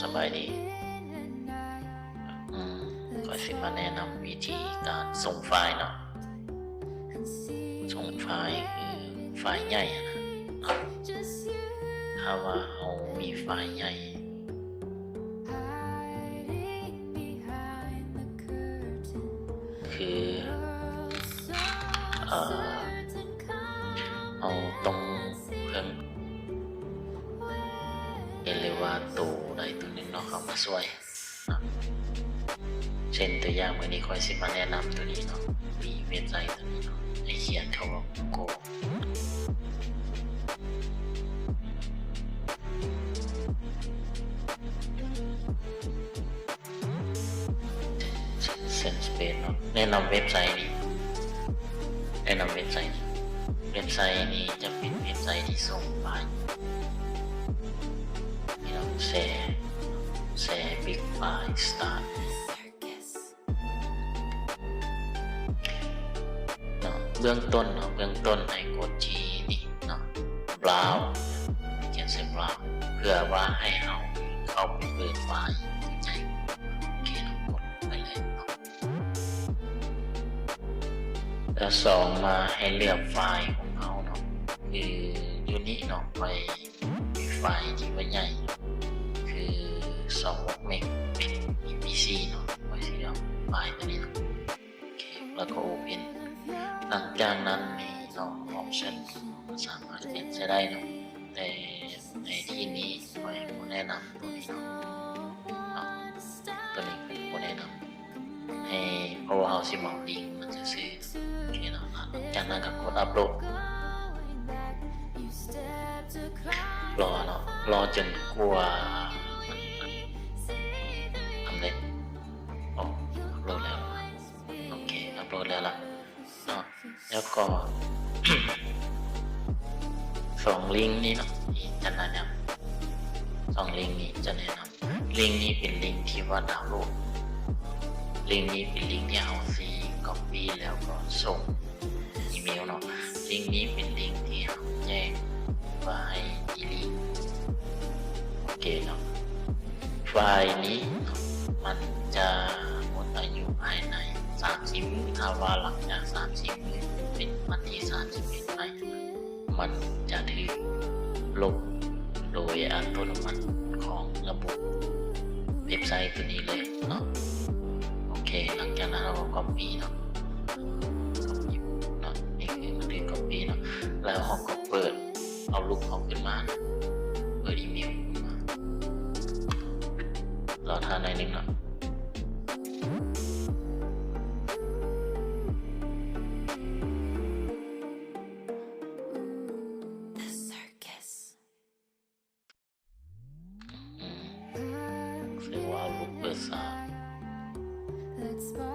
สบายดีก็สิมาแนะนำวิธีการส่งไฟล์เนาะ ส่งไฟล์คือไฟล์ใหญ่อะนะนะถ้าว่าเรามีไฟล์ใหญ่คือเอ่อ เอเลวาตูใดตัวหนึงเนาะเข้ามาช่วยเนะเช่นตัวอย่างวันนี้คอยสิมาแนะนำตัวนี้เนาะมีเว็บไซต์ตัวนี้เนาะให้เขียนเขาว่าโกเซนสเปนเนาะแนะนำเว็บไซต์นี้แนะนำเว็บไซต์เว็บไซต์นี้จะเป็นเว็บไซต์ที่ส่งไฟ ล์ที่เราแชร์แชร์บิ๊กฟล์สตาร์เนาะเบื้องต้นเนาะเบื้องต้นให้กดที่นี่เนาะ brow เขียนเส้น brow เพื่อว่าให้เราเข้าไปเปิดไฟล์ใหญ่โอเคเรากดไปเลยเนาะแล้วสองมาให้เลือกไฟล์ของเขาเนาะคือยูนิเนาะไปไฟล์ที่ว่าใหญ่ ได้เนะแต่ในที่นี้ไว้ผมแนะนำตัวนี้เนาะตัวนี้ผมแนะนำให้เพราะว่าเราสิมองลิงมันจะซื้อโอเคเนาะจากนั้นก็กดอัปโหลดรอเนาะรอจนกว่ามันมันทำเร็จโอ้อัปโหลดแล้วโอเคอัปโหลดแล้วล่ะเนาะแล้วก็ สองลิงก์นี้เนาะที่จะแนะนำสองลิงก์นี้จะแนะนำลิงก์นี้เป็นลิงก์ที่ว่าดาวน์โหลดลิงก์นี้เป็นลิงก์ที่เอาซีก๊อปปี้แล้วก็ส่งอีเมลเนาะลิงก์นี้เป็นลิงก์ที่เราแจ้งว่าให้อีลิงก์โอเคเนาะไฟล์นี้มันจะหมดอายุภายใน30มื้อถ้าว่าหลังจาก30มื้อเป็นวันที่31ไป มันจะถูกลบโดยอัตโนมัติของระบบเว็บไซต์ตัวนี้เลยเนาะโอเค หลังจากนั้นเราก็ copy เนาะ copy เนาะนี่คือมันคือ copy เนาะแล้วเราก็เปิดเอาลูกเขาขึ้นมาเนาะเปิดอีเมลขึ้นมาเราทานในอยหนึ่งเนาะ ว่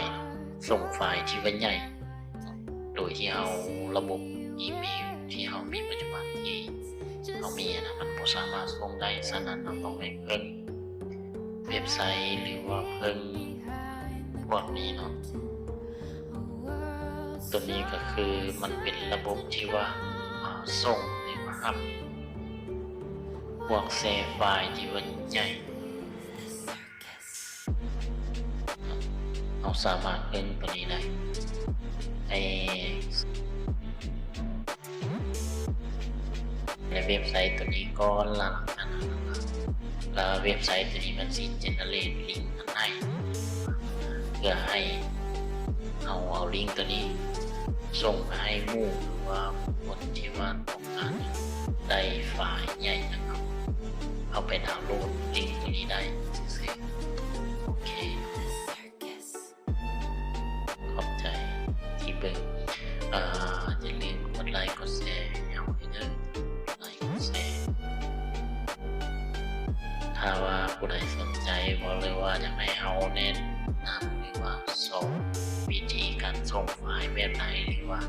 ล์เนาะส่งไฟล์ที่ว่าใหญ่ โดยที่เอาระบบอีเมลที่เรามีปัจจุบันที่เรามีนะมันสามารถส่งได้ฉะนั้นเราต้องไปเพิ่มเว็บไซต์หรือว่าเพิ่มพวกนี้เนาะตัวนี้ก็คือมันเป็นระบบที่ว่าส่งหรือว่ารับพวกเซฟไฟล์ที่ว่าใหญ่ เราสามารถเล่นตัวนี้ได้ไอในเว็บไซต์ตัวนี้ก็หลังกันะครับแล้วเว็บไซต์ตัวนี้มันสิเจเนเรตลิงก์อันให้เพื่อให้เอาเอาลิงก์ตัวนี้ ส่งไปให้มู่หรือว่าคนที่ว่าต้องการได้ไฟล์ใหญ่นะครับ เอาไปดาวน์โหลดลิงก์ตัวนี้ได้โอเค อ่ออย่าลืมกดไลค์กดแชร์เอาให้เด้อกดไลค์กดแชร์ถ้าว่าผู้ใดสนใจบอกเลยว่าอยากให้เอาแนะนนำหรือว่าสอนวิธีการส่งไฟล์แบบไหนหรือว่า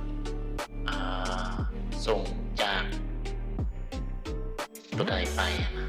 ส่งจากตัวใดไปนะ